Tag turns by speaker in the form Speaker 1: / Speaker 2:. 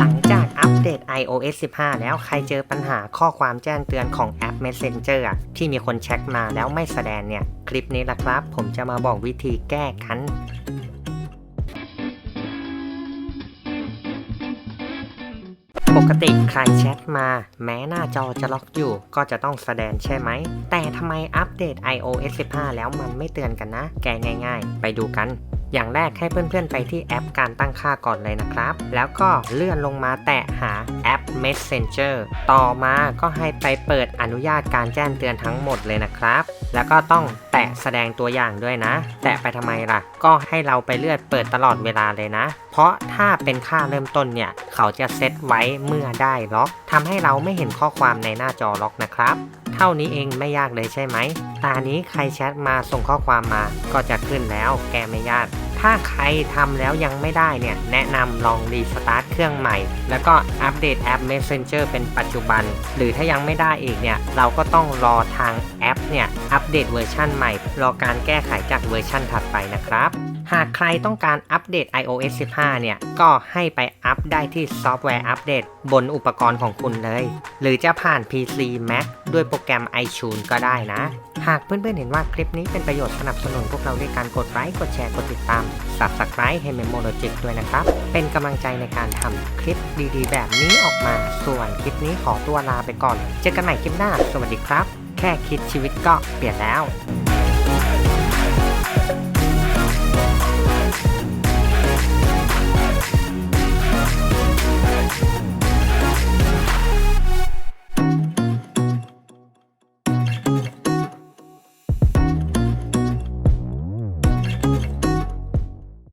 Speaker 1: หลังจากอัปเดต iOS 15 แล้วใครเจอปัญหาข้อความแจ้งเตือนของแอป Messenger ที่มีคนแช็คมาแล้วไม่แสดงเนี่ย คลิปนี้ละครับ ผมจะมาบอกวิธีแก้กันปกติใครแชทมา แม้หน้าจอจะล็อกอยู่ ก็จะต้องแสดงใช่ไหม แต่ทำไมอัปเดต iOS 15 แล้วมันไม่เตือนกันนะ แกง่าย ๆ ไปดูกัน อย่างแรกให้เพื่อนๆไปที่แอปการตั้งค่าก่อนเลยนะครับ แล้วก็เลื่อนลงมาแตะหาแอป Messenger ต่อมาก็ให้ไปเปิดอนุญาตการแจ้งเตือนทั้งหมดเลยนะครับ แล้วก็ต้องแตะแสดงตัวอย่างด้วยนะ แตะไปทำไมล่ะ ก็ให้เราไปเลือนเปิดตลอดเวลาเลยนะ เพราะถ้าเป็นค่าเริ่มต้นเนี่ย เขาจะเซตไว้เมื่อได้ล็อกทำให้เราไม่เห็นข้อความในหน้าจอล็อกนะครับ เท่านี้เองไม่ยากเลยใช่ไหม ตานี้ใครแชทมาส่งข้อความมาก็จะขึ้นแล้วแกไม่ยาก ถ้าใครทำแล้วยังไม่ได้เนี่ย แนะนำลองรีสตาร์ทเครื่องใหม่ แล้วก็อัปเดตแอป Messenger เป็นปัจจุบัน หรือถ้ายังไม่ได้อีกเนี่ย เราก็ต้องรอทางแอปเนี่ย อัปเดตเวอร์ชันใหม่ รอการแก้ไขจากเวอร์ชันถัดไปนะครับ หากใครต้องการอัปเดต iOS 15 เนี่ย ก็ให้ไปอัปได้ที่ซอฟต์แวร์อัปเดตบนอุปกรณ์ของคุณเลย หรือจะผ่าน PC Mac ด้วยโปรแกรม iTunes ก็ได้นะ หากเพื่อนๆเห็นว่าคลิปนี้เป็นประโยชน์สนับสนุนพวกเราด้วยการกดไลค์กดแชร์กดติดตาม Subscribe ให้ Memologic ด้วยนะครับ เป็นกำลังใจในการทำคลิปดีๆ แบบนี้ออกมา ส่วนคลิปนี้ขอตัวลาไปก่อน เจอกันใหม่คลิปหน้า สวัสดีครับ แค่คิดชีวิตก็เปลี่ยนแล้ว